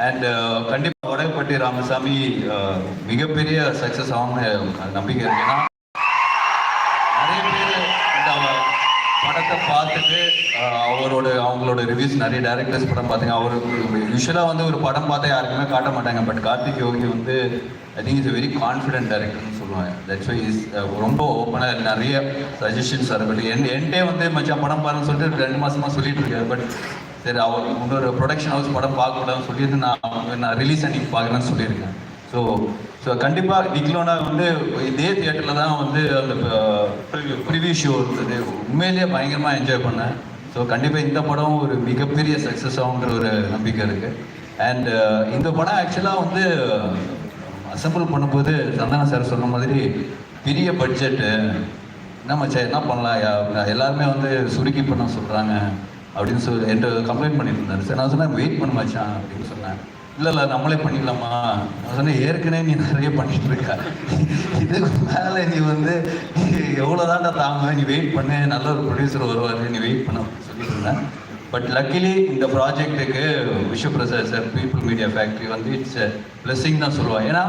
And uh, கண்டிப்பாக Vadakkupatti Ramasamy uh, மிகப்பெரிய success ஆகும்னு நம்பிக்கை இருக்கு. ஏன்னா நிறைய பேர் இந்த படத்தை பார்த்துட்டு uh, அவரோட அவங்களோட ரிவ்யூஸ் நிறைய டேரக்டர்ஸ் படம் பார்த்தீங்க. அவர் யூஸ்வலாக வந்து ஒரு படம் பார்த்தா யாருக்குமே காட்ட மாட்டாங்க. பட் கார்த்திக் யோகி வந்து I think is very confident டேரக்டர்னு சொல்லுவாங்க. தட்ஸ் வை இஸ் ரொம்ப ஓப்பனாக நிறைய சஜஷன்ஸ் இருக்கட்டும் என் என்கிட்டே வந்து மச்சான் படம் பாருன்னு சொல்லிட்டு ரெண்டு மாதமாக சொல்லிட்டு இருக்காரு. பட் சரி அவர் இன்னொரு ப்ரொடக்ஷன் ஹவுஸ் படம் பார்க்கக்கூடாதுன்னு சொல்லிட்டு நான் நான் ரிலீஸ் அன்னைக்கு பார்க்குறேன்னு சொல்லியிருக்கேன். ஸோ ஸோ கண்டிப்பாக நிக்லோனா வந்து இதே தியேட்டரில் தான் வந்து அந்த ப்ரிவியூ ஷோ இருந்தது. உண்மையிலேயே பயங்கரமாக என்ஜாய் பண்ணேன். ஸோ கண்டிப்பாக இந்த படம் ஒரு மிகப்பெரிய சக்ஸஸ் ஆகுங்கிற ஒரு நம்பிக்கை இருக்குது அண்ட் இந்த படம் ஆக்சுவலாக வந்து அசம்பிள் பண்ணும்போது சந்தான சார் சொன்ன மாதிரி பெரிய பட்ஜெட்டு என்ன மச்சான் என்ன பண்ணலாம்? எல்லாருமே வந்து சுருக்கி பண்ண சொல்கிறாங்க அப்படின்னு சொல்லி என்கிட்ட கம்ப்ளைண்ட் பண்ணிட்டு இருந்தாரு சார் நான் சொன்னேன் வெயிட் பண்ண மாச்சான் அப்படின்னு சொன்னேன். இல்லை இல்லை நம்மளே பண்ணிடலாமா? நான் சொன்னேன் ஏற்கனவே நீ நிறைய பண்ணிட்டு இருக்க இதுக்கு மேலே நீ வந்து எவ்வளோதான்டா தாங்க நீ வெயிட் பண்ணு நல்ல ஒரு ப்ரொடியூசர் வருவார் நீ வெயிட் பண்ண அப்படின்னு சொல்லிட்டு இருந்தேன். பட் லக்கிலி இந்த ப்ராஜெக்ட்டுக்கு Vishwaprasad sir people media factory வந்து இட்ஸ் பிளெஸிங் தான் சொல்லுவாள் ஏன்னா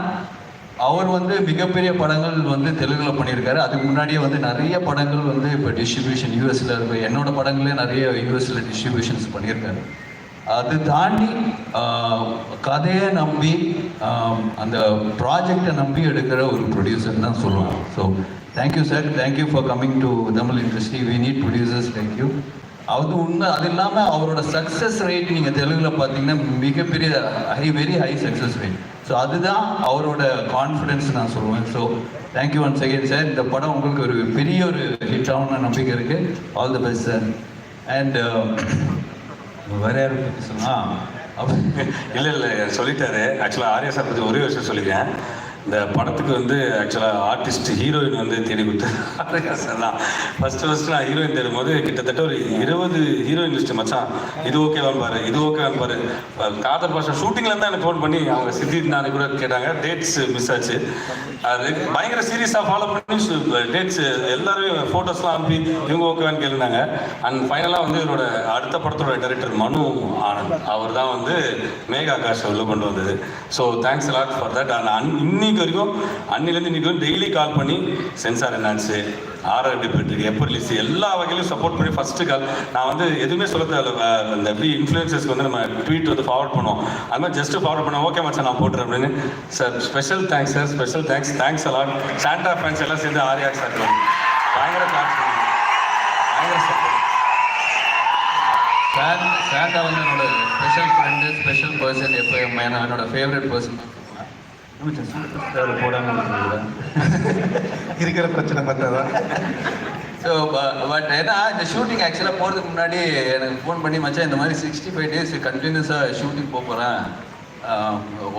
அவர் வந்து மிகப்பெரிய படங்கள் வந்து தெலுங்குல பண்ணியிருக்காரு. அதுக்கு முன்னாடியே வந்து நிறைய படங்கள் வந்து இப்போ டிஸ்ட்ரிபியூஷன் யூஎஸ்ல இருக்கு. என்னோட படங்களே நிறைய யூஎஸ்ல டிஸ்ட்ரிபியூஷன்ஸ் பண்ணியிருக்காரு. அது தாண்டி கதையை நம்பி அந்த ப்ராஜெக்டை நம்பி எடுக்கிற ஒரு ப்ரொடியூசர் தான் சொல்லுவாங்க. So thank you sir thank you for coming to Tamil industry we need producers thank you அது உண்மை. அது இல்லாமல் அவரோட சக்ஸஸ் ரேட் நீங்கள் தெலுங்கில் பார்த்தீங்கன்னா மிகப்பெரிய high very high success rate so அதுதான் அவரோட கான்ஃபிடென்ஸ் நான் சொல்லுவேன். So thank you one second sir இந்த படம் உங்களுக்கு ஒரு பெரிய ஒரு ஹிட் ஆகும்னு நம்பிக்கை இருக்குது all the best sir and வேற யாரும் பற்றி சொன்னா இல்லை இல்லை. சொல்லிட்டாரு. ஆக்சுவலாக ஆர்யா சார் பற்றி ஒரே விஷயம் சொல்லிக்கிறேன். இந்த படத்துக்கு வந்து ஆக்சுவலாக ஆர்டிஸ்ட் ஹீரோயின் வந்து தேடி கொடுத்தேன் சார் தான். ஃபர்ஸ்ட் ஃபஸ்ட்டு நான் ஹீரோயின் தேடும் போது கிட்டத்தட்ட ஒரு இருபது ஹீரோயின் லிஸ்ட் மச்சான். இது ஓகேவான் பாரு இது ஓகேவான் பாரு. அஹ் காதல் பாஷா ஷூட்டிங்ல தான் எனக்கு ஃபோன் பண்ணி அவங்க சித்தி நான் கூட கேட்டாங்க. டேட்ஸ் மிஸ் ஆச்சு. அது பயங்கர சீரியஸாக ஃபாலோ பண்ணி டேட்ஸ் எல்லாரும் ஃபோட்டோஸ்லாம் அனுப்பி இவங்க ஓகேவான்னு கேளுனாங்க அண்ட் ஃபைனலாக வந்து இவரோட அடுத்த படத்தோட டைரக்டர் மனு ஆனந்த். அவர் தான் வந்து மேகா ஆகாஷ் உள்ள கொண்டு வந்தது. So thanks lot for that and an இன்னைக்கு வரைக்கும் அன்னிலேருந்து இன்னைக்கு வரைக்கும் டெய்லி கால் பண்ணி சென்சார் என்னாச்சு ஆர்ஆர் டிபேட்டுக்கு எப்போ ரிலீஸ் எல்லா வகையிலும் சப்போர்ட் பண்ணி ஃபஸ்ட்டு கால் நான் வந்து எதுவுமே சொல்ல தேவையில்ல இந்த எப்படி இன்ஃப்ளூயன்சஸ்க்கு வந்து நம்ம ட்வீட் வந்து ஃபார்வர்ட் பண்ணுவோம். அது மாதிரி ஜஸ்ட் ஃபார்வர்ட் பண்ண ஓகே மச்சான் நான் போட்டுறேன் அப்படின்னு. Sir special thanks sir special thanks thanks a lot Santa fans எல்லாம் சேர்ந்து ஆரியா சார் பயங்கர கிளாஸ் பயங்கர சப்போர்ட் சார் சாண்டா வந்து என்னோட ஸ்பெஷல் ஃப்ரெண்டு ஸ்பெஷல் பர்சன் எப்போ என்னோட ஃபேவரட் பர்சன் இருக்கிற பிரச்சனை பார்த்தாதான். ஸோ பட் ஏன்னா இந்த ஷூட்டிங் ஆக்சுவலாக போகிறதுக்கு முன்னாடி எனக்கு ஃபோன் பண்ணி மச்சான் இந்த மாதிரி சிக்ஸ்டி ஃபைவ் டேஸ் கண்டினியூஸாக ஷூட்டிங் போக போகிறேன்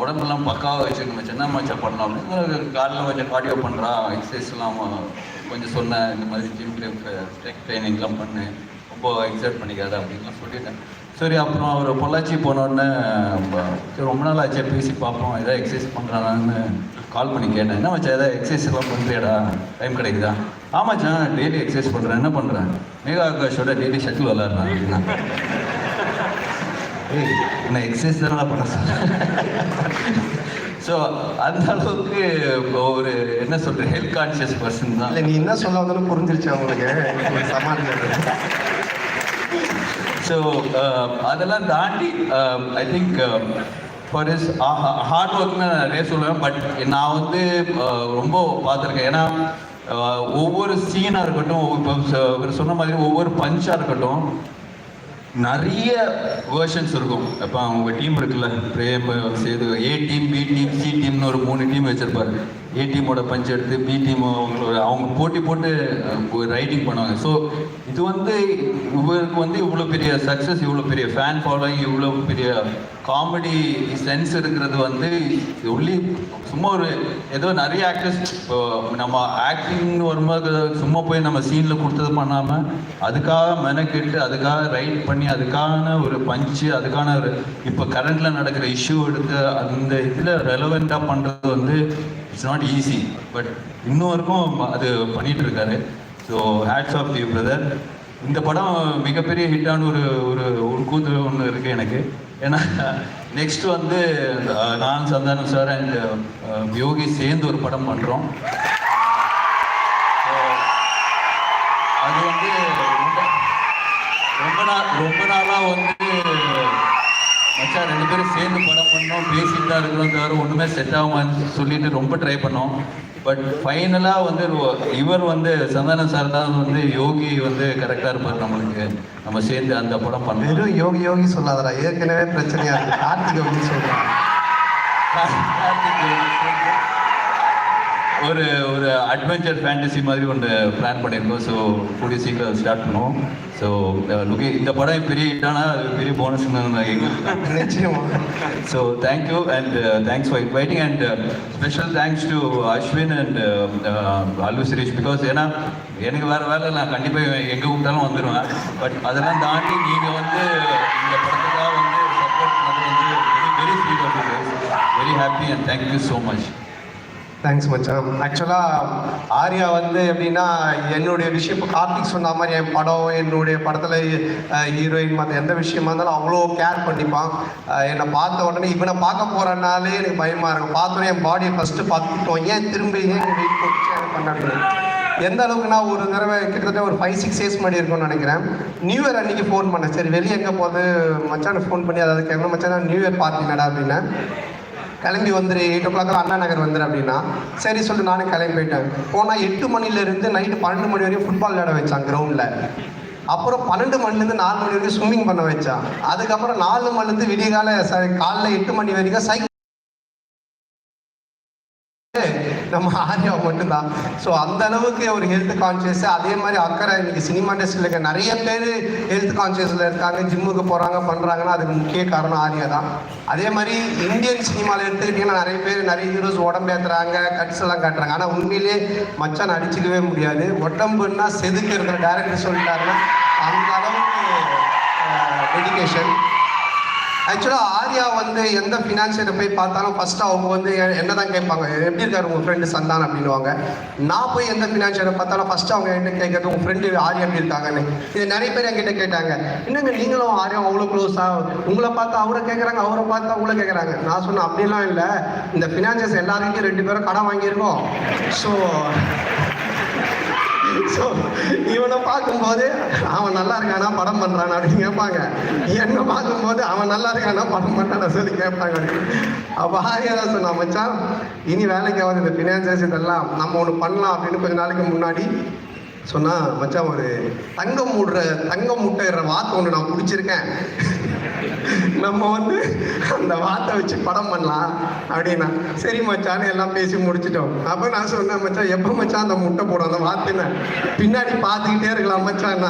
உடம்பெல்லாம் பக்காவாக வச்சுக்க மச்சான். என்ன மச்சான் பண்ணலாம் அப்படின்னு காலையில் கொஞ்சம் கார்டியோ பண்ணுறான் எக்ஸசைஸ்லாம் கொஞ்சம் சொன்னேன். இந்த மாதிரி ஜிம்ல ட்ரைனிங்லாம் பண்ணு. ரொம்ப எக்ஸைட் பண்ணிக்காத அப்படின்லாம் சொல்லிட்டேன். சரி அப்புறம் அவர் பொள்ளாச்சி போனோடனே சரி ரொம்ப நாள் ஆச்சே பேசி பார்ப்போம். ஏதாவது எக்ஸசைஸ் பண்ணுறானான்னு கால் பண்ணி கேட்டேன். என்ன மச்சான் ஏதாவது எக்ஸசைஸ் எல்லாம் பண்ணுறியாடா டைம் கிடைக்குதா? ஆமாச்சா டெய்லி எக்ஸசைஸ் பண்ணுறேன் என்ன பண்ணுறேன் மேகா ஆகாஷோட டெய்லி ஷட்டில் விளாட்றான் அப்படின்னா ஏய் என்ன எக்ஸசைஸ் தானே பண்ண ஸோ அந்த அளவுக்கு ஒரு என்ன சொல்கிறது ஹெல்த் கான்சியஸ் பர்சன் தான். இல்லை நீ என்ன சொல்ல வந்தாலும் புரிஞ்சிருச்சு அவங்களுக்கு. சமாளிக்கிறது ஸோ um, அதெல்லாம் தாண்டி I think for is hard ஒர்க்னு நான் நிறைய சொல்லுவேன் பட் நான் வந்து uh, ரொம்ப பார்த்துருக்கேன். ஏன்னா uh, ஒவ்வொரு சீனாக இருக்கட்டும் இப்போ சொன்ன மாதிரி ஒவ்வொரு பஞ்சாக இருக்கட்டும் நிறைய வேர்ஷன்ஸ் இருக்கும். இப்போ அவங்க டீம் இருக்குல்ல Prem Sethu A team B team C டீம்னு ஒரு மூணு டீம் வச்சுருப்பாரு. ஏ டீமோட பஞ்ச் எடுத்து பி டீம் அவங்களோட அவங்க போட்டி போட்டு ரைடிங் பண்ணுவாங்க. ஸோ இது வந்து இவருக்கு வந்து இவ்வளோ பெரிய சக்ஸஸ் இவ்வளோ பெரிய ஃபேன் ஃபாலோயிங் இவ்வளோ பெரிய காமெடி சென்ஸ் இருக்கிறது வந்து ஒன்லி சும்மா ஒரு ஏதோ நிறைய ஆக்டர்ஸ் இப்போ நம்ம ஆக்டிங்னு வரும்போது சும்மா போய் நம்ம சீனில் கொடுத்தது பண்ணாமல் அதுக்காக மெனக்கெட்டு அதுக்காக ரைட் பண்ணி அதுக்கான ஒரு பஞ்சு அதுக்கான ஒரு இப்போ கரண்டில் நடக்கிற இஷ்யூ எடுத்து அந்த இதில் ரெலவெண்ட்டாக பண்ணுறது வந்து இட்ஸ் நாட் ஈஸி பட் இன்னும் வரைக்கும் அது பண்ணிட்டு இருக்காரு so hats off you brother இந்த படம் மிகப்பெரிய ஹிட்டான ஒரு ஒரு ஒரு கூத்து ஒன்று இருக்குது எனக்கு. ஏன்னா நெக்ஸ்ட் வந்து நான் Santhanam sir and uh, Yogi சேர்ந்து ஒரு படம் பண்ணுறோம் அது வந்து ரொம்ப ரொம்ப நாள் ரொம்ப நாளாக வந்து மச்சான் ரெண்டு பேரும் சேர்ந்து படம் பண்ணோம் பேசிட்டு தான் இருக்கிறோம் தவிர ஒன்றுமே செட் ஆகுமான்னு சொல்லிட்டு ரொம்ப ட்ரை பண்ணோம். பட் ஃபைனலாக வந்து இவர் வந்து சந்தானம் சார் தான் வந்து யோகி வந்து கரெக்டாக இருப்பார் நம்மளுக்கு. நம்ம சேர்ந்து அந்த படம் பண்ணோம். வெறும் யோகி யோகி சொல்லாதடா. ஏற்கனவே பிரச்சனையா இருக்கு. கார்த்திக் யோகி சொல்றான் ஒரு ஒரு அட்வென்ச்சர் ஃபேண்டசி மாதிரி ஒன்று பிளான் பண்ணியிருக்கோம் ஸோ கூடிய சீக்கிரம் ஸ்டார்ட் பண்ணுவோம். ஸோ லுக்கி இந்த படம் பெரிய ஹிட்டானா அது பெரிய போனஸ்னு நிச்சயமா. So thank you and thanks for inviting and special thanks to Ashwin and Allu Suresh because ஏன்னா எனக்கு வேறு வேலை நான் கண்டிப்பாக எங்கே கூப்பிட்டாலும் வந்துடுவேன் பட் அதெல்லாம் தாண்டி நீங்கள் வந்து இந்த படத்துக்காக வந்து சப்போர்ட் பண்ணது வந்து very very sweet of you very happy and thank you so much thanks மச்சான். ஆக்சுவலாக ஆர்யா வந்து எப்படின்னா என்னுடைய விஷயம் இப்போ கார்த்திக் சொன்ன மாதிரி என் படம் என்னுடைய படத்தில் ஹீரோயின் மற்ற எந்த விஷயமா இருந்தாலும் அவ்வளோ கேர் பண்ணிப்பான். என்னை பார்த்த உடனே இவனை பார்க்க போகிறனாலே எனக்கு பயமாக இருக்கும். பார்த்தோன்னே என் பாடியை ஃபஸ்ட்டு பார்த்துட்டோம். ஏன் திரும்ப ஏன் வெயிட் போட்டு பண்ணாங்க எந்த அளவுக்கு நான் ஒரு தடவை கிட்டத்தட்ட ஒரு ஃபைவ் சிக்ஸ் இயர்ஸ் முன்னாடி இருக்கும்னு நினைக்கிறேன். நியூ இயர் அன்னைக்கு ஃபோன் பண்ணேன். சரி வெளியே எங்கே போகுது? மச்சான் ஃபோன் பண்ணி அதாவது கேட்கணும் மச்சான் நியூ இயர் பார்த்தீங்கடா அப்படின்னா. கிளம்பி வந்துரு எயிட் ஓ கிளாக் அண்ணா நகர் வந்துரு அப்படின்னா சரி சொல்லி நானும் கிளம்பி போயிட்டேன். போனால் எட்டு மணிலேருந்து நைட்டு பன்னெண்டு மணி வரையும் ஃபுட்பால் விளையாட வச்சான் கிரவுண்டில் அப்புறம் பன்னெண்டு மணிலேருந்து நாலு மணி வரைக்கும் ஸ்விம்மிங் பண்ண வச்சான். அதுக்கப்புறம் நாலு மணிலேருந்து விடிய கால காலைல எட்டு மணி வரைக்கும் சைக்கிள் நம்ம ஆர்யா மட்டும்தான். ஸோ அந்த அளவுக்கு ஒரு ஹெல்த் கான்சியஸ் அதே மாதிரி அக்கறை இன்னைக்கு சினிமா இண்டஸ்ட்ரியில் இருக்க நிறைய பேர் ஹெல்த் கான்சியஸில் இருக்காங்க ஜிம்முக்கு போகிறாங்க பண்ணுறாங்கன்னா அதுக்கு முக்கிய காரணம் ஆர்யா தான். அதே மாதிரி இந்தியன் சினிமாவில் எடுத்துக்கிட்டிங்கன்னா நிறைய பேர் நிறைய ஹீரோஸ் உடம்பேத்துறாங்க கட்ஸ் எல்லாம் காட்டுறாங்க. ஆனால் உண்மையிலே மச்சான் அடிச்சுக்கவே முடியாது. உடம்புன்னா செதுக்கு இருக்கிற டேரக்டர் சொல்லிட்டாருன்னா அந்த அளவுக்கு டெடிக்கேஷன் ஆக்சுவலாக ஆர்யா வந்து எந்த ஃபினான்ஷியரை போய் பார்த்தாலும் ஃபர்ஸ்ட் அவங்க வந்து என்ன தான் கேட்பாங்க? எப்படி இருக்காரு உங்கள் ஃப்ரெண்டு சந்தான்? அப்படின்னுவாங்க. நான் போய் எந்த ஃபினான்ஷியரை பார்த்தாலும் ஃபர்ஸ்ட் அவங்க என்ன கேட்கறது உங்கள் ஃப்ரெண்டு ஆர்யா எப்படி இருக்காங்கன்னு? இது நிறைய பேர் என்கிட்ட கேட்டாங்க. என்னங்க நீங்களும் ஆர்யா அவ்வளோ க்ளோஸாக உங்களை பார்த்து அவரை கேட்குறாங்க அவரை பார்த்து அவங்கள கேட்குறாங்க. நான் சொன்னேன் அப்படிலாம் இல்லை. இந்த ஃபினான்ஷியர்ஸ் எல்லாருக்கும் ரெண்டு பேரும் கடன் வாங்கியிருக்கோம். ஸோ ஸோ இவனை பார்க்கும்போது அவன் நல்லா இருக்கானா? படம் பண்ணுறான் அப்படின்னு கேட்பாங்க. என்னை பார்க்கும்போது அவன் நல்லா இருக்கானா? படம் பண்ணுறானா சொல்லி கேட்பாங்க. அப்போ ஆரியா தான் சொன்னான் மச்சான் இனி வேலைக்கு ஆகாது. இந்த ஃபினான்சஸ் இதெல்லாம் நம்ம ஒன்று பண்ணலாம். அப்படின்னு கொஞ்ச நாளைக்கு முன்னாடி சொன்னா மச்சான் ஒரு தங்கம் மூடுற தங்கம் முட்டைற வாத்து ஒன்று நான் பிடிச்சிருக்கேன். நம்ம வந்து அந்த வார்த்தை வச்சு படம் பண்ணலாம் அப்படின்னா. சரி மச்சான்னு எல்லாம் பேசி முடிச்சிட்டோம். அப்போ நான் சொன்னேன் மச்சான் எப்போ மச்சான் அந்த முட்டை போடும்? அந்த வாத்துன்னு பின்னாடி பார்த்துக்கிட்டே இருக்கலாம் மச்சான்.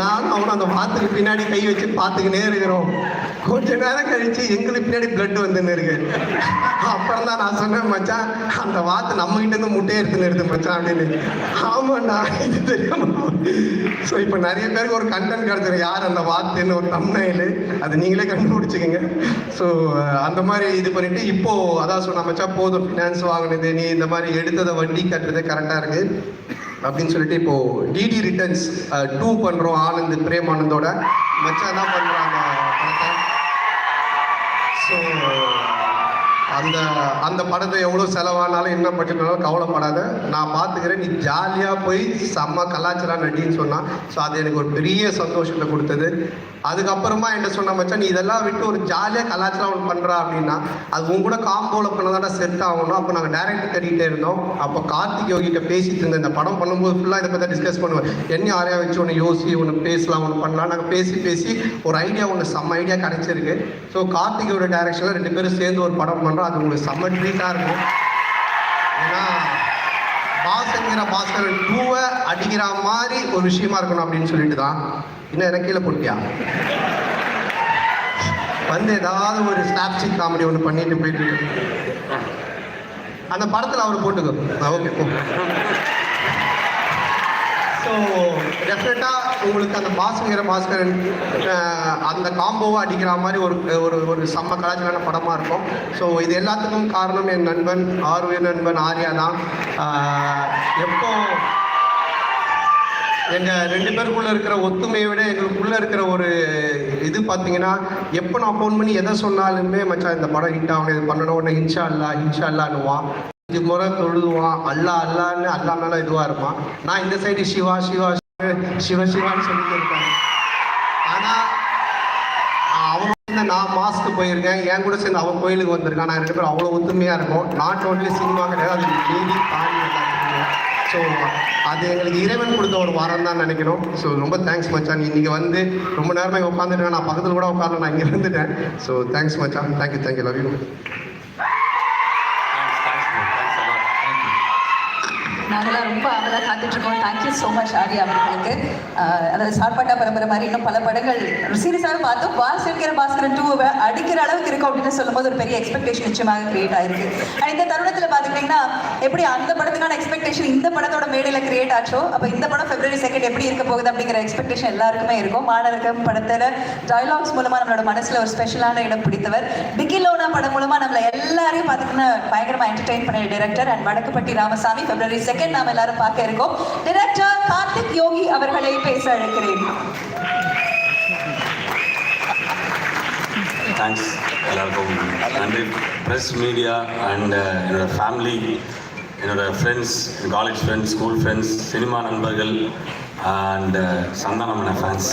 நானும் அவனும் அந்த வாத்துக்கு பின்னாடி கை வச்சு பார்த்துக்கிட்டே இருக்கிறோம். கொஞ்ச நேரம் கழிச்சு எங்களுக்கு பின்னாடி பிளட் வந்துன்னு இருக்கு. அப்புறம் தான் நான் சொன்னேன் மச்சான் அந்த வார்த்தை நம்ம கிட்ட இருந்து முட்டையை எடுத்துன்னு எடுத்து மச்சான் அப்படின்னு. ஆமாண்ணா இது தெரியாம ஸோ இப்போ நிறைய பேருக்கு ஒரு கண்டென்ட் கிடைச்சிரும் யார் அந்த வாத்துன்னு ஒரு தம்னையில் அது நீங்களே கண்டுபிடிச்சிக்கங்க ஸோ அந்த மாதிரி இது பண்ணிட்டு இப்போ அதான் சொன்ன மச்சா போதும். ஃபினான்ஸ் வாங்கினது நீ இந்த மாதிரி எடுத்ததை வட்டி கட்டுறது கரெக்டாக இருக்கு. அப்படின்னு சொல்லிட்டு இப்போ டிடி ரிட்டர்ன்ஸ் டூ பண்ணுறோம் ஆனந்த் பிரேம் ஆனந்தோட. மச்சா தான் பண்ணுறாங்க ஸோ அந்த அந்த படத்தை எவ்வளோ செலவானாலும் என்ன பண்ணினாலும் கவலைப்படாத. நான் பார்த்துக்கிறேன் நீ ஜாலியாக போய் செம்ம கலாச்சாரம் நடின்னு சொன்னான் ஸோ அது எனக்கு ஒரு பெரிய சந்தோஷத்தை கொடுத்தது. அதுக்கப்புறமா என்ன சொன்ன மச்சான் நீ இதெல்லாம் விட்டு ஒரு ஜாலியாக கலாச்சாரம் ஒன்று பண்ணுறா அப்படின்னா அது உங்க கூட காம்போவில் பண்ணதாட செட் ஆகணும். அப்போ நாங்கள் டேரக்டர் தேடிக்கிட்டே இருந்தோம். அப்போ கார்த்திக் யோகிட்ட பேசிட்டு இருந்தேன். இந்த படம் பண்ணும்போது ஃபுல்லாக இதை பற்றி டிஸ்கஸ் பண்ணுவேன். என்ன ஆரையா வச்சு ஒன்று யோசி ஒன்று பேசலாம் ஒன்று பண்ணலாம். நாங்கள் பேசி பேசி ஒரு ஐடியா ஒன்று செம்ம ஐடியா கிடைச்சிருக்கு. ஸோ கார்த்திகோட டேரக்ஷனில் ரெண்டு பேரும் சேர்ந்து ஒரு படம் பண்ணுறோம் அது உங்களுக்கு செம்ம ட்ரீட்டாக இருக்கும். ஏன்னா பாசங்கிற பாஸ்கர் டூவை அடிக்கிற மாதிரி ஒரு விஷயமா இருக்கணும் அப்படின்னு சொல்லிட்டு தான். இன்னும் எனக்கு கீழே போட்டியா? வந்து ஏதாவது ஒரு ஸ்னாப்ஸ்டிக் காமெடி ஒன்று பண்ணிட்டு போயிட்டு அந்த படத்தில் அவர் போட்டுக்கோ. ஓகே ஓகே ஸோ டெஃபினட்டாக உங்களுக்கு அந்த பாஸ்கர பாஸ்கரன் அந்த காம்போவை அடிக்கிற மாதிரி ஒரு ஒரு ஒரு செம்ம கலாச்சாரான படமாக இருக்கும். ஸோ இது எல்லாத்துக்கும் காரணம் என் நண்பன் ஆர்வ நண்பன் ஆர்யா தான். எப்போ எங்கள் ரெண்டு பேருக்குள்ளே இருக்கிற ஒத்துமையை விட எங்களுக்குள்ளே இருக்கிற ஒரு இது பார்த்தீங்கன்னா எப்போ நான் ஃபோன் பண்ணி எதை சொன்னாலுமே மச்சான் இந்த படம் ஹிட் ஆகணும் இது பண்ணணும் உடனே இன்ஷா அல்லா இன்ஷா அல்லான்னுவான் இது முறை தொழுதுவான். அல்லா அல்லான்னு அல்லா மேலே இதுவாக இருப்பான். நான் இந்த சைடு சிவா சிவா சிவ சிவான்னு சொல்லிட்டு இருக்கேன் ஆனால் அவன் வந்து நான் மாஸ்க்கு போயிருக்கேன். என் கூட சேர்ந்து அவன் கோயிலுக்கு வந்திருக்கான். நான் ரெண்டு பேரும் அவ்வளோ ஒத்துமையாக இருக்கும். நாட் ஓன்லி சினிமா கிடையாது. அது மீறி தாண்டி ஸோ அது எங்களுக்கு இறைவன் கொடுத்த ஒரு வாரம் தான் நினைக்கிறோம். ஸோ ரொம்ப தேங்க்ஸ் மச்சான். நீ வந்து ரொம்ப நேரமாக உட்காந்துருக்கேன் நான் பக்கத்தில் கூட உட்காரல நான் இங்கே இருந்துட்டேன். ஸோ தேங்க்ஸ் மச்சான். Thank you thank you love you ரொம்ப அவலாக காத்துட்ருக்கோம். Thank you so much Aari அவர்களுக்கு. அதாவது சாப்பாட்டா பரம்பரை மாதிரி இன்னும் பல படங்கள். சீரியஸாக பார்த்தோம் பாஸ் இருக்கிற பாஸ்கரன் டூ அடிக்கிற அளவுக்கு இருக்கும் அப்படின்னு சொல்லும்போது ஒரு பெரிய எக்ஸ்பெக்டேஷன் நிச்சயமாக கிரியேட் ஆயிருக்கு. அண்ட் இந்த தருணத்தில் பார்த்துக்கிட்டிங்கன்னா எப்படி அந்த படத்துக்கான எக்ஸ்பெக்டேஷன் இந்த படத்தோட மேடையில் கிரியேட் ஆச்சோ அப்போ இந்த படம் பிப்ரவரி செகண்ட் எப்படி இருக்க போகுது அப்படிங்கிற எக்ஸ்பெக்டேஷன் எல்லாருக்குமே இருக்கும். மாணவர்கள் படத்தில் டைலாக்ஸ் மூலமாக நம்மளோட மனசில் ஒரு ஸ்பெஷலான இடம் பிடித்தவர். பிகிலோனா படம் மூலமாக நம்மளை எல்லாரையும் பார்த்துக்கணும் பயங்கரமாக என்டர்டெயின் பண்ண director and Vadakkupatti Ramasamy. February second நாம எல்லாரும் பார்க்க இருக்கோம். டிரெக்டர் கார்த்திக் யோகி அவர்களை பேச அழைக்கிறேன். தேங்க்ஸ் எல்லாருக்கும் நன்றி. ப்ரெஸ் மீடியா அண்ட் என்னோட ஃபேமிலி என்னோட friends college friends school friends cinema நண்பர்கள் அண்ட் uh, சந்தானமன ஃபேன்ஸ்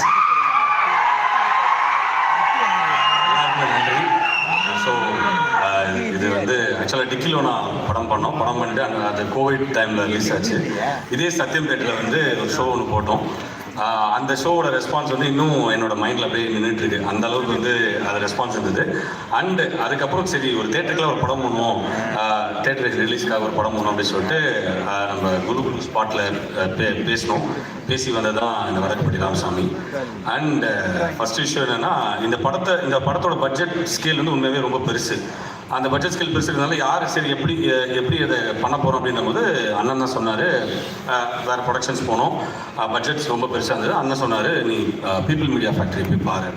எல்லாருக்குமே நன்றி ஸோ இது வந்து ஆக்சுவலாக டிக்கிலோனா படம் பண்ணோம். படம் பண்ணிட்டு அந்த அது கோவிட் டைமில் ரிலீஸ் ஆச்சு. இதே சத்யம் தேட்டரில் வந்து ஒரு ஷோ ஒன்று போட்டோம். அந்த ஷோவோட ரெஸ்பான்ஸ் வந்து இன்னும் என்னோட மைண்டில் அப்படியே நின்றுட்டு இருக்கு அந்த அளவுக்கு வந்து அது ரெஸ்பான்ஸ் இருந்தது. அண்டு அதுக்கப்புறம் சரி ஒரு தேட்டருக்குள்ள ஒரு படம் பண்ணுவோம். தேட்டருக்கு ரிலீஸ்க்காக ஒரு படம் பண்ணுவோம் அப்படின்னு சொல்லிட்டு நம்ம குரு ஸ்பாட்டில் பே பேசினோம். பேசி வந்தது தான் இந்த வரக்குப்பட்டி ராமசாமி. அண்ட் ஃபர்ஸ்ட் விஷயம் என்னன்னா இந்த படத்தை இந்த படத்தோட பட்ஜெட் ஸ்கேல் வந்து உண்மையாகவே ரொம்ப பெருசு. அந்த பட்ஜெட் ஸ்கில் பெருசு யார் சரி எப்படி எப்படி அதை பண்ண போகிறோம் அப்படின்னும் போது அண்ணன் தான் சொன்னார். வேறு ப்ரொடக்ஷன்ஸ் போனோம். பட்ஜெட்ஸ் ரொம்ப பெருசாக இருந்தது. அண்ணன் சொன்னார் நீ பீப்புள் மீடியா ஃபேக்ட்ரி போய் பாரு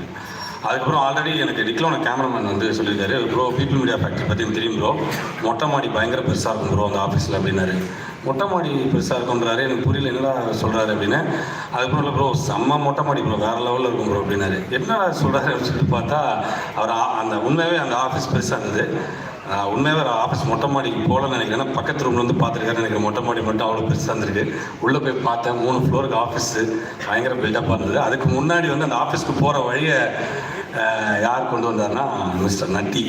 அதுக்கப்புறம் ஆல்ரெடி எனக்கு டிக்லோன கேமராமேன் வந்து சொல்லியிருக்காரு ப்ரோ பீப்புள் மீடியா ஃபேக்ட்ரி பற்றி எனக்கு தெரியும் ப்ரோ மொட்டை மாடி பயங்கர பெருசாக இருக்கும் ப்ரோ அந்த ஆஃபீஸில் அப்படின்னாரு. மொட்டை மாடி பெருசாக இருக்குன்றாரு எனக்கு புரியல என்னடா சொல்கிறாரு அப்படின்னு. அதுக்கப்புறம் இல்லை ப்ரோ செம்ம மொட்டை மாடி ப்ரோ வேறு லெவலில் இருக்கும் ப்ரோ அப்படின்னாரு. என்னடா சொல்கிறாரு அப்படின்னு சொல்லிட்டு பார்த்தா அவர் அந்த உண்மையாகவே அந்த ஆஃபீஸ் பெருசாக இருந்தது. உண்மையாகவே ஒரு ஆஃபீஸ் மொட்டை மாடிக்கு போகலன்னு நினைக்கிறேன். ஏன்னா பக்கத்து ரூமில் வந்து பார்த்துருக்காரு எனக்கு மொட்டை மாடி மட்டும் அவ்வளோ பெருசாக இருந்திருக்கு. உள்ளே போய் பார்த்தேன் மூணு ஃப்ளோருக்கு ஆஃபீஸு பயங்கர பில்டப்பாக இருந்தது. அதுக்கு முன்னாடி வந்து அந்த ஆஃபீஸ்க்கு போகிற வழியை யார் கொண்டு வந்தார்னா மிஸ்டர் நட்டி.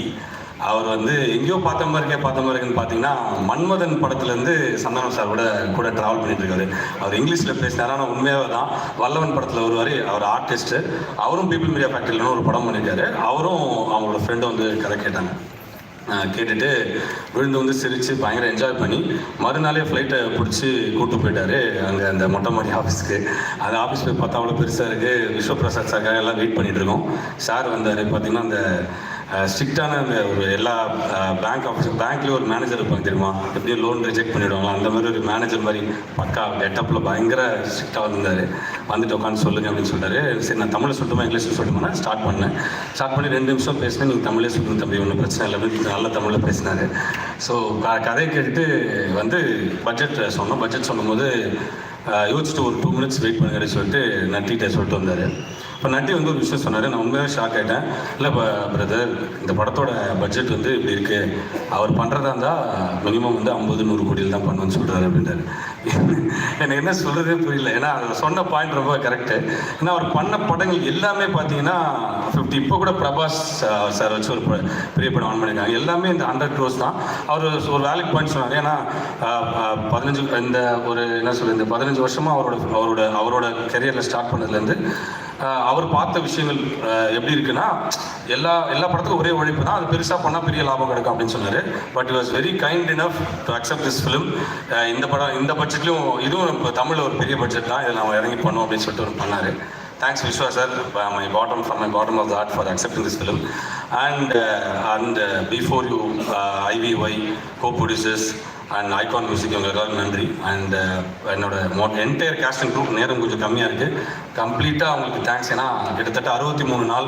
அவர் வந்து எங்கேயோ பார்த்த மாதிரி இருக்கே பார்த்த மாதிரி இருக்குன்னு பார்த்தீங்கன்னா மன்மதன் படத்துலேருந்து சந்தானம் சார் கூட கூட ட்ராவல் பண்ணிட்டு இருக்காரு அவர் இங்கிலீஷில் பேசினார் ஆனால் உண்மையாகவே தான் வல்லவன் படத்தில் வருவார் அவர் ஆர்டிஸ்ட் அவரும் பீப்புள் மீடியா ஃபேக்ட்ரியில் ஒரு படம் பண்ணியிருக்காரு. அவரும் அவங்களோட ஃப்ரெண்டும் வந்து கதை கேட்டாங்க. கேட்டுட்டு விழுந்து வந்து சிரித்து பயங்கர என்ஜாய் பண்ணி மறுநாளே ஃப்ளைட்டை பிடிச்சி கூப்பிட்டு போயிட்டாரு அங்கே அந்த மொட்டை மாடி ஆஃபீஸ்க்கு அந்த ஆஃபீஸ் போய் பார்த்தா அவ்வளோ பெருசாக இருக்குது விஸ்வபிரசாத் சார்க்காக எல்லாம் வெயிட் பண்ணிட்டு இருக்கோம் சார் வந்தார் பார்த்தீங்கன்னா அந்த ஸ்ட்ரிக்டான அந்த ஒரு எல்லா பேங்க் ஆஃபீஸ் பேங்க்லேயும் ஒரு மேனேஜர் இருப்பாங்க தெரியுமா? எப்படியும் லோன் ரிஜெக்ட் பண்ணிவிடுவாங்களா அந்த மாதிரி ஒரு மேனேஜர் மாதிரி பக்கா கெட்டப்பில் பயங்கர ஸ்ட்ரிக்டாக வந்திருந்தார். வந்துட்டு உட்காந்து சொல்லுங்க அப்படின்னு சொல்லிட்டாரு சரி நான் தமிழில் சொல்லட்டுமா இங்கிலீஷில் சொல்லட்டுமா ஸ்டார்ட் பண்ணேன். ஸ்டார்ட் பண்ணி ரெண்டு நிமிஷம் பேசினேன். நீங்கள் தமிழே சொல்லுங்க தம்பி ஒன்றும் பிரச்சனை இல்லை. அப்படின்னு நல்ல தமிழில் பேசினாரு. ஸோ கதையை கேட்டுட்டு வந்து பட்ஜெட் சொன்னோம். பட்ஜெட் சொல்லும்போது யோசிச்சுட்டு ஒரு டூ மினிட்ஸ் வெயிட் பண்ணுங்கன்னு சொல்லிட்டு நட்டிகிட்ட சொல்லிட்டு வந்தார். இப்போ நட்டி வந்து ஒரு விஷயம் சொன்னார். நான் உண்மையாக ஷாக் ஆகிட்டேன் இல்லை பிரதர் இந்த படத்தோட பட்ஜெட் வந்து இப்படி இருக்குது அவர் பண்ணுறதா இருந்தால் மினிமம் வந்து ஐம்பது நூறு கோடியில் தான் பண்ணுவேன்னு சொல்கிறாரு அப்படின்றாரு. எனக்கு என்ன சொல்கிறதே புரியல. ஏன்னா அவர் சொன்ன பாயிண்ட் ரொம்ப கரெக்டு ஏன்னா அவர் பண்ண படங்கள் எல்லாமே பார்த்தீங்கன்னா ஃபிஃப்டி இப்போ கூட பிரபாஸ் சார் வச்சு ஒரு பெரிய படம் ஆன் பண்ணியிருக்காங்க. எல்லாமே இந்த ஹண்ட்ரட் க்ரோஸ் தான். அவர் ஒரு வேலைக்கு பாயிண்ட் சொன்னார். ஏன்னா பதினஞ்சு இந்த ஒரு என்ன சொல்கிறது இந்த பதினஞ்சு வருஷமாக அவரோட அவரோட அவரோட கெரியரில் ஸ்டார்ட் பண்ணதுலேருந்து அவர் பார்த்த விஷயங்கள் எப்படி இருக்குன்னா எல்லா எல்லா படத்துக்கும் ஒரே உழைப்பு தான். அது பெருசாக பண்ணால் பெரிய லாபம் கிடைக்கும் அப்படின்னு சொன்னார். But was very kind enough to accept this film இந்த படம் இந்த பட்ஜெட்லையும் இதுவும் இப்போ தமிழில் ஒரு பெரிய பட்ஜெட் தான். இதில் நம்ம இறங்கி பண்ணோம் அப்படின்னு சொல்லிட்டு ஒரு பண்ணார். Thanks Vishwa sir my bottom from my bottom of the for accepting this film and and before you IVY co producers and icon music இவங்களுக்காக நன்றி. அண்ட் uh, என்னோட மோ என்டையர் கேஸ்ட் அண்ட் குரூப் நேரம் கொஞ்சம் கம்மியாக இருக்குது கம்ப்ளீட்டாக அவங்களுக்கு தேங்க்ஸ் ஏன்னா கிட்டத்தட்ட அறுபத்தி மூணு நாள்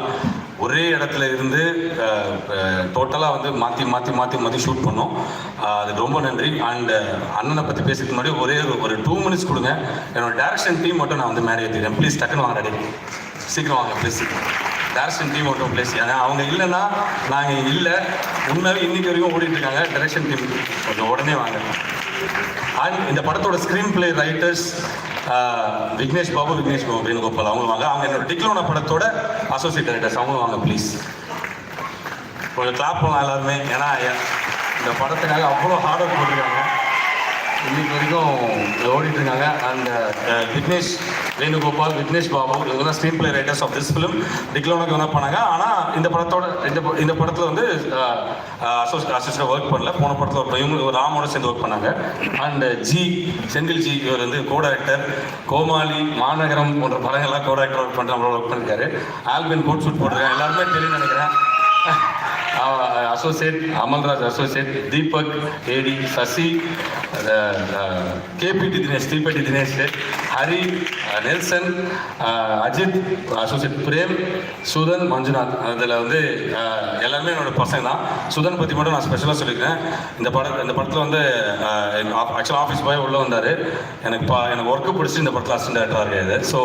ஒரே இடத்துல இருந்து uh, uh, டோட்டலாக வந்து மாற்றி மாற்றி மாற்றி மாற்றி ஷூட் பண்ணோம். அது அதுக்கு ரொம்ப நன்றி. அண்ட் அண்ணனை பற்றி பேசுறதுக்கு முன்னாடி ஒரே ஒரு ஒரு டூ மினிட்ஸ் கொடுங்க. என்னோட டேரக்ஷன் டீம் மட்டும் நான் வந்து மேரேஜ் ஏற்றிக்கிறேன் ப்ளீஸ் டக்குன்னு வாங்க ரெடி சீக்கிரம் வாங்க ப்ளீஸ் டேரக்ஷன் டீம் மட்டும் பிளேஸ் ஏன்னா அவங்க இல்லைன்னா நாங்கள் இல்லை. உண்மையாகவே இன்னைக்கு வரைக்கும் ஓடிட்டு இருக்காங்க. டேரக்ஷன் டீம் கொஞ்சம் உடனே வாங்க. அண்ட் இந்த படத்தோட screen play writers Vignesh Babu Vignesh Babu Venugopal அவங்க வாங்க. அவங்க என்னோட டிக்லோனா படத்தோட அசோசியேட் டைரக்டர்ஸ் அவங்களும் வாங்க ப்ளீஸ் கொஞ்சம் கிளாப் பண்ணலாம் எல்லாருமே. ஏன்னா இந்த படத்துக்காக அவ்வளோ ஹார்ட் ஒர்க் போட்டிருக்காங்க. இன்னைக்கு வரைக்கும் ஓடிட்டு இருக்காங்க. அண்ட் uh, விக்னேஷ் வேணுகோபால் விக்னேஷ் பாபு இவங்க தான் screenplay writers of this film டிக்லோனுக்கு என்ன பண்ணாங்க. ஆனால் இந்த படத்தோட இந்த இந்த படத்தில் வந்து uh, uh, அசிஸ்டாக ஒர்க் பண்ணல. போன படத்தில் ஒரு இவங்க ஒரு ராமோட சேர்ந்து ஒர்க் பண்ணாங்க. அண்ட் ஜி செந்தில் ஜி இவர் வந்து கோ டேரக்டர் கோமாளி மாநகரம் போன்ற படங்கள்லாம் கோ டேரக்டர் ஒர்க் பண்ணுற ஒர்க் பண்ணிருக்காரு. ஆல்பின் கோட் ஷூட் போட்டிருக்காங்க எல்லாருமே தெரியும் நினைக்கிறேன். Associate Amal Raj associate Deepak A D Shashi K P T Dinesh Sripathi Dinesh Hari Nelson Ajith associate Prem Suthan Manjunath அதில் வந்து uh, எல்லாருமே என்னோட பசங்க தான். சுதன் பற்றி மட்டும் நான் ஸ்பெஷலாக சொல்லிக்கிறேன். இந்த படம் இந்த படத்தில் வந்து ஆக்சுவலாக ஆஃபீஸ் பாய் உள்ளே வந்தார். எனக்கு பா எனக்கு ஒர்க்கு பிடிச்சி இந்த படத்தில் அசிஸ்டன்ட் டேரக்டராக இருக்காது ஸோ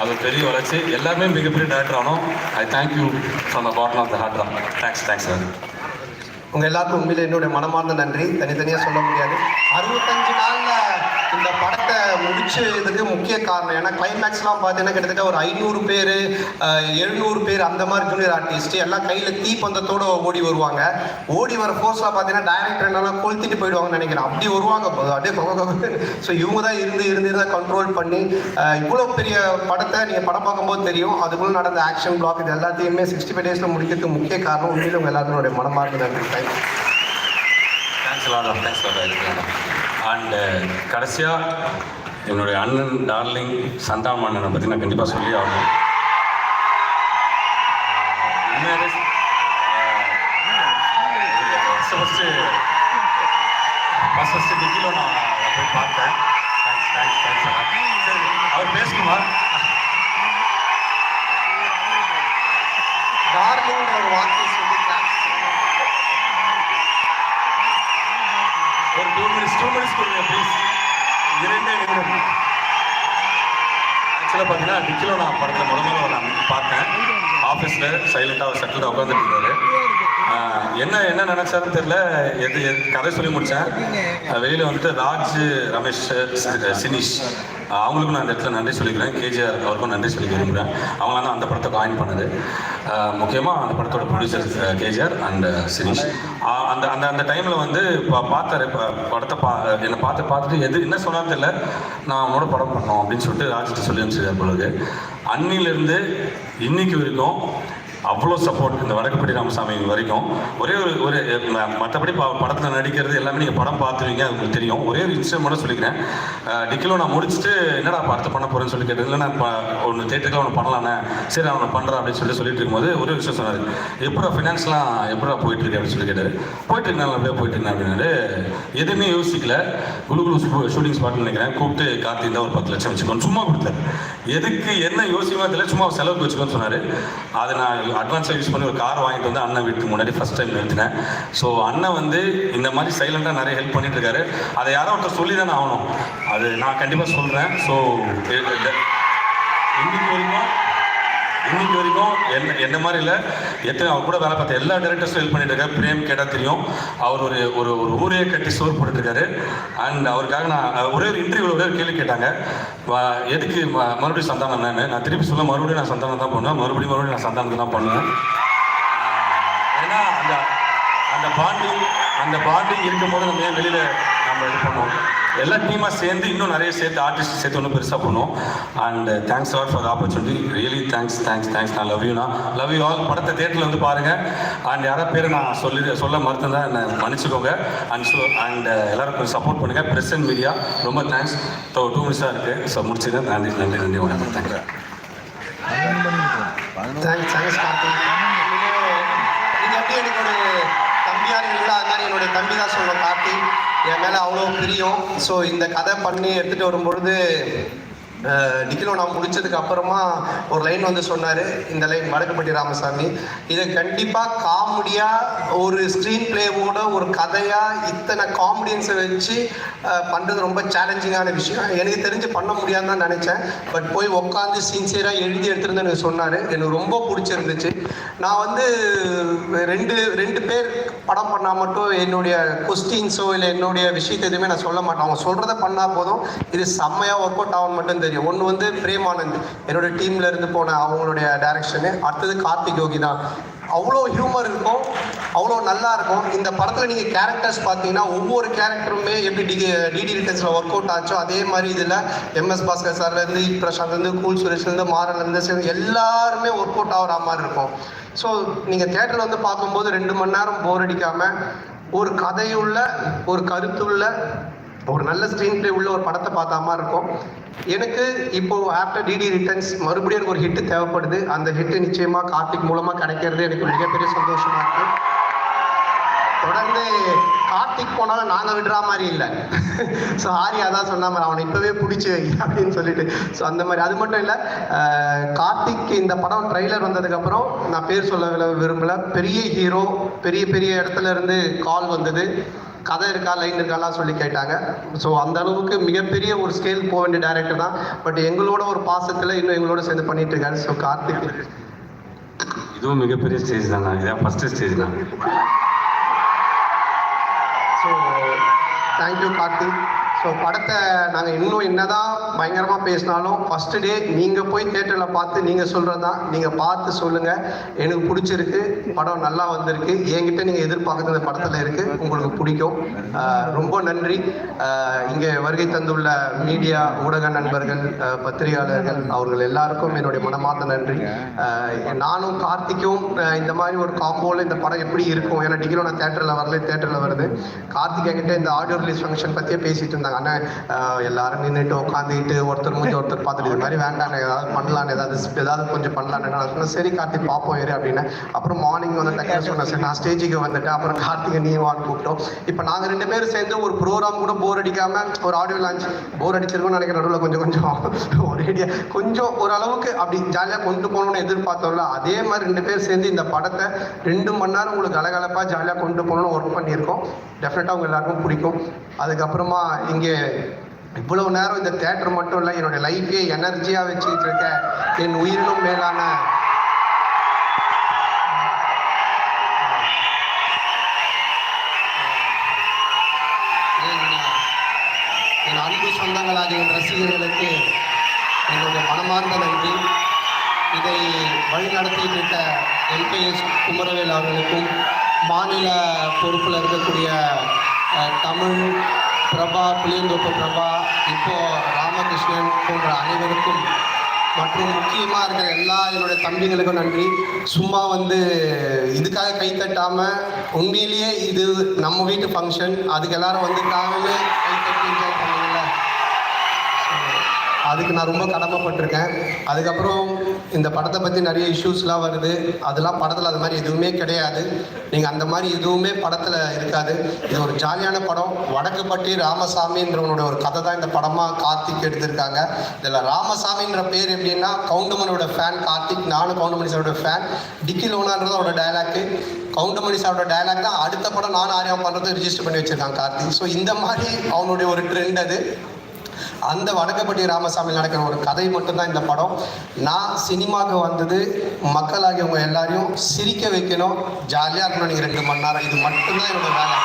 அது ஒரு பெரிய வளர்ச்சி. எல்லாருமே மிகப்பெரிய டேரக்டர் ஆனோம். I thank you from the bottom of the heart தான் தேங்க்ஸ் தேங்க்ஸ் சார் உங்கள் எல்லாருக்கும் உண்மையில் என்னுடைய மனமார்ந்த நன்றி. தனித்தனியாக சொல்ல முடியாது. அறுபத்தஞ்சு நாளில் இந்த படத்தை முடிச்சதுக்கு முக்கிய காரணம் ஏன்னா கிளைமேக்ஸ்லாம் பார்த்தீங்கன்னா கிட்டத்தட்ட ஒரு ஐநூறு பேர் எழுநூறு பேர் அந்த மாதிரி ஜூனியர் ஆர்டிஸ்ட் எல்லாம் கையில் தீப்பந்தத்தோடு ஓடி வருவாங்க. ஓடி வர ஃபோர்ஸில் பார்த்தீங்கன்னா டைரக்டர் என்னெல்லாம் கொளுத்திட்டு போயிடுவாங்கன்னு நினைக்கிறேன். அப்படி வருவாங்க போது அப்படியே ஸோ இவங்க தான் இருந்து இருந்து தான் கண்ட்ரோல் பண்ணி இவ்வளோ பெரிய படத்தை நீங்கள் படம் பார்க்கும்போது தெரியும். அதுக்குள்ள நடந்த ஆக்ஷன் பிளாக் இது எல்லாத்தையுமே சிக்ஸ்டி ஃபைவ் டேஸில் முடிக்கிறதுக்கு முக்கிய காரணம் உண்மையில் உங்கள் எல்லாத்தினுடைய மனமார்ந்த நன்றி. Thank you thanks thanks and uh, கடைசியாக என்னுடைய அண்ணன் டார்லிங் சந்தானம் அண்ணனை பற்றி நான் கண்டிப்பாக சொல்லி ஆகணும். கொடுங்க ப்ளீஸ் இரண்டே நிமிடம். ஆக்சுவலாக பார்த்தீங்கன்னா டிக்கிலோ நான் படத்தில் முத முதல்ல நான் பார்த்தேன். ஆஃபீஸில் சைலண்டாக செட்டில்டாக உட்காந்துட்டு இருந்தாரு. என்ன என்ன நினைச்சாருன்னு தெரியல. எது கதை சொல்லி முடித்தேன் வெளியில் வந்துட்டு ராஜ் ரமேஷ் சினிஷ். அவங்களுக்கும் நான் அந்த இடத்துல நன்றி சொல்லிக்கிறேன். கேஜிஆர் அவருக்கும் நன்றி சொல்லி விரும்புகிறேன் அவங்கள தான் அந்த படத்தை காயின் பண்ணது. முக்கியமாக அந்த படத்தோட ப்ரொடியூசர் கேஜிஆர் அண்ட் சிரீஷ் அந்த அந்த அந்த டைமில் வந்து இப்போ பார்த்தாரு படத்தை பா என்னை பார்த்து பார்த்துட்டு எது என்ன சொன்னார் தெரியல. நான் அவனோட படம் பண்ணோம் அப்படின்னு சொல்லிட்டு ராஜிட்டு சொல்லி அனுப்பிச்சிருக்காரு பொழுது அன்னிலிருந்து இன்னைக்கு வரைக்கும் அவ்வளோ சப்போர்ட் இந்த வடக்குப்பட்டி ராமசாமி வரைக்கும். ஒரே ஒரு ஒரு மற்றபடி ப படத்தில் நடிக்கிறது எல்லாமே நீங்கள் படம் பார்த்துருவீங்க அது உங்களுக்கு தெரியும். ஒரே ஒரு இன்சிடென்ட் மட்டும் சொல்லிக்கிறேன். டிக்கிலோ நான் முடிச்சுட்டு என்னடா படத்தை பண்ண போகிறேன்னு சொல்லி கேட்டது இல்லை நான் ஒன்று தேட்டரில் ஒன்று பண்ணலாண்ணே சரி அவனை பண்ணுறேன் அப்படின்னு சொல்லி சொல்லிட்டு இருக்கும்போது ஒரே விஷயம் சொன்னார். எப்படா ஃபினான்ஸ்லாம் எப்படா போயிட்டு இருக்கு அப்படின்னு சொல்லி கேட்டார். போயிட்டு இருந்தாலும் அப்படியே போயிட்டு இருந்தேன் அப்படின்னாரு. எதுவுமே யோசிக்கல. குழு குழு ஷூட்டிங் ஸ்பாட் நினைக்கிறேன். கூப்பிட்டு கார்த்தி இருந்தால் ஒரு பத்து லட்சம் வச்சுக்கோன்னு சும்மா கொடுத்தாரு. எதுக்கு என்ன யோசிக்கணும் தெரியல சும்மா செலவுக்கு வச்சுக்கோன்னு சொன்னார். அதை நான் அட்வான்ஸாக யூஸ் பண்ணி ஒரு கார் வாங்கிட்டு வந்து அண்ணன் வீட்டுக்கு முன்னாடி ஃபஸ்ட் டைம் நிறுத்தினேன். ஸோ அண்ணன் வந்து இந்த மாதிரி சைலண்டாக நிறைய ஹெல்ப் பண்ணிட்டு இருக்காரு. அதை யாரோ ஒருத்தர் சொல்லி தானே ஆகணும். அது நான் கண்டிப்பாக சொல்கிறேன் ஸோ இன்னைக்கு வரைக்கும் இன்னைக்கு வரைக்கும் என்ன என்ன மாதிரி இல்லை. எத்தனை அவர் கூட வேலை பார்த்த எல்லா டேரக்டர்ஸும் ஹெல்ப் பண்ணிட்டு இருக்காரு. பிரேம் கேட்டால் தெரியும். அவர் ஒரு ஒரு ஒரு ஊரே கட்டி சோறு போட்டுருக்காரு அண்ட் அவருக்காக நான் ஒரே ஒரு இன்டர்வியூவில் ஒரே ஒரு கேள்வி கேட்டாங்க. எதுக்கு ம- மறுபடியும் சந்தானம் தானே நான் திருப்பி சொல்ல மறுபடியும் நான் சந்தானம் தான் பண்ணுவேன். மறுபடியும் மறுபடியும் நான் சந்தானத்தை தான் பண்ணுவேன். ஏன்னா அந்த அந்த பாண்டிங் அந்த பாண்டிங் இருக்கும்போது நம்ம ஏன் வெளியில் நம்ம இது பண்ணுவோம்? எல்லா டீமாக சேர்ந்து இன்னும் நிறைய சேர்த்து ஆர்டிஸ்ட் சேர்த்து ஒன்றும் பெருசாக பண்ணுவோம் and thanks lot for opportunity really thanks thanks thanks நான் லவ் யூனா லவ் யூ ஆல் படத்தை தேட்டரில் வந்து பாருங்கள் அண்ட் யாரோ பேர் நான் சொல்லி சொல்ல மறுத்ததா என்னை மன்னிச்சுக்கோங்க. அண்ட் ஸோ அண்ட் எல்லாரும் கொஞ்சம் சப்போர்ட் பண்ணுங்கள் ப்ரெஸ் அண்ட் மீடியா ரொம்ப தேங்க்ஸ் டூ டூ மினிட்ஸாக இருக்குது ஸோ முடிச்சுங்க நன்றி நன்றி நன்றி வணக்கம். தேங்க்யூ தேங்க்ஸ் தேங்க்ஸ் கார்த்திக் நீங்கள் எப்படி எனக்கு ஒரு தம்பியாக அது மாதிரி என்னுடைய தம்பி தான் சொல்லுவோம் கார்த்தி என் மேலே அவ்வளோ பிரியம். ஸோ இந்த கதை பண்ணி எடுத்துகிட்டு வரும்பொழுது நிக்கிலோ நான் முடிச்சதுக்கு அப்புறமா ஒரு லைன் வந்து சொன்னார். இந்த லைன் வடக்குப்பட்டி ராமசாமி. இதை கண்டிப்பாக காமெடியாக ஒரு ஸ்க்ரீன் பிளேவோட ஒரு கதையாக இத்தனை காமெடியன்ஸை வச்சு பண்ணுறது ரொம்ப சேலஞ்சிங்கான விஷயம். எனக்கு தெரிஞ்சு பண்ண முடியாதுன்னு தான் நினச்சேன். பட் போய் உட்காந்து சின்சியராக எழுதி எடுத்துருந்து எனக்கு சொன்னார். எனக்கு ரொம்ப பிடிச்சிருந்துச்சு. நான் வந்து ரெண்டு ரெண்டு பேர் படம் பண்ணால் மட்டும் என்னுடைய கொஸ்டின்ஸோ இல்லை என்னுடைய விஷயத்தை எதுவுமே நான் சொல்ல மாட்டேன். அவங்க சொல்கிறத பண்ணால் போதும். இது செம்மையாக ஒர்க் அவுட் ஆகும் மட்டும் தெரியும் ஒன்று வந்து பிரேமானந்த் என்னோட டீம்ல இருந்து போன அவங்களுடைய டைரக்ஷனு அடுத்தது கார்த்திக் யோகி தான். அவ்வளோ ஹியூமர் இருக்கும் அவ்வளோ நல்லா இருக்கும். இந்த படத்தில் நீங்கள் கேரக்டர்ஸ் பார்த்தீங்கன்னா ஒவ்வொரு கேரக்டருமே எப்படி டி டிடி ரிட்டர்ஸில் ஒர்க் அவுட் ஆச்சோ அதே மாதிரி இதில் எம்எஸ் பாஸ்கர் சார்லேருந்து பிரசாந்த்லேருந்து கூல் சுரேஷ்லேருந்து மாறன்லேருந்து சேர்ந்து எல்லாருமே ஒர்க் அவுட் ஆகிற மாதிரி இருக்கும். ஸோ நீங்கள் தேட்டரில் வந்து பார்க்கும்போது ரெண்டு மணி நேரம் போர் அடிக்காமல் ஒரு கதையுள்ள ஒரு கருத்துள்ள ஒரு நல்ல ஸ்க்ரீன் பிளே உள்ள ஒரு படத்தை பார்த்த மாதிரி இருக்கும். எனக்கு இப்போ ஆஃப்டர் டிடி ரிட்டர்ன்ஸ் மறுபடியும் எனக்கு ஒரு ஹிட் தேவைப்படுது. அந்த ஹிட் நிச்சயமா கார்த்திக் மூலமா கிடைக்கிறது எனக்கு மிகப்பெரிய சந்தோஷமா இருக்கு. தொடர்ந்து கார்த்திக் போனாலும் நாங்கள் விடுற மாதிரி இல்லை. ஸோ ஆரியா தான் சொன்ன மாதிரி அவனை இப்போவே பிடிச்சி வை அப்படின்னு சொல்லிட்டு. ஸோ அந்த மாதிரி. அது மட்டும் இல்லை கார்த்திக் இந்த படம் ட்ரெய்லர் வந்ததுக்கப்புறம் நான் பேர் சொல்ல விரும்பல. பெரிய ஹீரோ பெரிய பெரிய இடத்துல இருந்து கால் வந்தது. கதை இருக்கா லைன் இருக்காலாம் சொல்லி கேட்டாங்க. ஸோ அந்த அளவுக்கு மிகப்பெரிய ஒரு ஸ்கேல் போக வேண்டிய டேரக்டர் தான். பட் எங்களோட ஒரு பாசத்தில் இன்னும் எங்களோட சேர்ந்து பண்ணிட்டு இருக்காரு ஸோ கார்த்திக். இதுவும் மிகப்பெரிய ஸ்டேஜ் தானே இதான் ஃபர்ஸ்ட் ஸ்டேஜ் தான். So thank you Karthik. So படத்தை நாங்கள் இன்னும் என்னதான் பயங்கரமாக பேசினாலும் ஃபஸ்ட்டு டே நீங்கள் போய் தேட்டரில் பார்த்து நீங்கள் சொல்கிறது தான் நீங்கள் பார்த்து சொல்லுங்கள் எனக்கு பிடிச்சிருக்கு. படம் நல்லா வந்திருக்கு. என்கிட்ட நீங்கள் எதிர்பார்க்குறது இந்த படத்தில் இருக்குது உங்களுக்கு பிடிக்கும். ரொம்ப நன்றி. இங்கே வருகை தந்துள்ள மீடியா ஊடக நண்பர்கள் பத்திரிகையாளர்கள் அவர்கள் எல்லாருக்கும் என்னுடைய மனமார்ந்த நன்றி. நானும் கார்த்திக்கும் இந்த மாதிரி ஒரு காம்போவில் இந்த படம் எப்படி இருக்கும்? ஏன்னா டிகிரி நான் தேட்டரில் வரல தேட்டரில் வருது. கார்த்திக் என்கிட்ட இந்த ஆடியோ ரிலீஸ் ஃபங்க்ஷன் பற்றியே பேசிட்டு இருந்தாங்க. அண்ணன் ஆஹ் எல்லாரும் நின்றுட்டு உட்காந்துக்கிட்டு ஒருத்தர் முடிஞ்ச ஒருத்தர் பார்த்துட்டு இது மாதிரி வேண்டாம் ஏதாவது பண்ணலான்னு ஏதாவது ஏதாவது கொஞ்சம் பண்ணலான்னு நான் சொன்னேன் சரி கார்த்திக் பார்ப்போம் இரு அப்படின்னு. அப்புறம் மார்னிங் வந்து டக்குனு சொன்னேன் சரி நான் ஸ்டேஜுக்கு வந்துட்டேன் அப்புறம் கார்த்திகை நீ வான்னு கூப்பிட்டோம். இப்போ நாங்கள் ரெண்டு பேரும் சேர்ந்து ஒரு ப்ரோக்ராம் கூட போர் அடிக்காம ஒரு ஆடியோ லான்ச் போர் அடிச்சிருக்கோம்னு நினைக்கிற நடுவில் கொஞ்சம் கொஞ்சம் ஒரேடியா கொஞ்சம் ஓரளவுக்கு அப்படி ஜாலியாக கொண்டு போகணும்னு எதிர்பார்த்தோம்ல அதே மாதிரி ரெண்டு பேர் சேர்ந்து இந்த படத்தை ரெண்டு மணி நேரம் உங்களுக்கு கலகலப்பாக ஜாலியாக கொண்டு போகணும்னு ஒர்க் பண்ணியிருக்கோம். டெஃபினட்டாக உங்க எல்லாருக்கும் பிடிக்கும். அதுக்கப்புறமா இங்கே இவ்வளவு நேரம் இந்த தேட்டர் மட்டும் இல்லை என்னுடைய லைஃபே எனர்ஜியாக வச்சுக்கிட்டு இருக்க என் உயிரினும் மேலான என் அன்பு சொந்தங்களாகிய என் ரசிகர்களுக்கு என்னுடைய மனமார்ந்த நன்றி. இதை வழிநடத்திட்டு இருக்க எல்கேஎஸ் குமரவேல் அவர்களுக்கும் மாநில பொறுப்பில் இருக்கக்கூடிய தமிழ் பிரபா புளியந்தோப்பு பிரபா இப்போ ராமகிருஷ்ணன் போன்ற அனைவருக்கும் மற்றும் முக்கியமாக இருக்கிற எல்லா என்னுடைய தம்பிகளுக்கும் நன்றி. சும்மா வந்து இதுக்காக கை தட்டாம உண்மையிலேயே இது நம்ம வீட்டு ஃபங்க்ஷன் அதுக்கு எல்லாரும் வந்துட்டாங்கன்னு கை தட்டி என்ஜாய் பண்ணுவீங்களா அதுக்கு நான் ரொம்ப கடமைப்பட்டிருக்கேன். அதுக்கப்புறம் இந்த படத்தை பற்றி நிறைய இஷ்யூஸ்லாம் வருது. அதெல்லாம் படத்தில் அது மாதிரி எதுவுமே கிடையாது. நீங்கள் அந்த மாதிரி எதுவுமே படத்தில் இருக்காது. இது ஒரு ஜாலியான படம். வடக்குப்பட்டி ராமசாமின்றவனோட ஒரு கதை தான் இந்த படமாக கார்த்திக் எடுத்திருக்காங்க. இதில் ராமசாமின்ற பேர் எப்படின்னா கவுண்டமனோட ஃபேன் கார்த்திக் நானும் கவுண்டமணி சாரோட ஃபேன் டிக்கி லோனான்றது அவரோட டைலாக்கு கவுண்டமணி சாரோட டயலாக் தான் அடுத்த படம் நானும் ஆரியம் பண்ணுறது ரிஜிஸ்டர் பண்ணி வச்சுருக்காங்க கார்த்திக். ஸோ இந்த மாதிரி அவனுடைய ஒரு ட்ரெண்ட் அது. அந்த வடக்கப்பட்டி ராமசாமி நடக்கிற ஒரு கதை மட்டும்தான் இந்த படம். நான் சினிமாவுக்கு வந்தது மக்களாகியவங்க எல்லாரையும் சிரிக்க வைக்கணும். ஜாலியாக இருக்கணும் நீங்கள் ரெண்டு மணி நேரம். இது மட்டும்தான் என்னோட வேலை.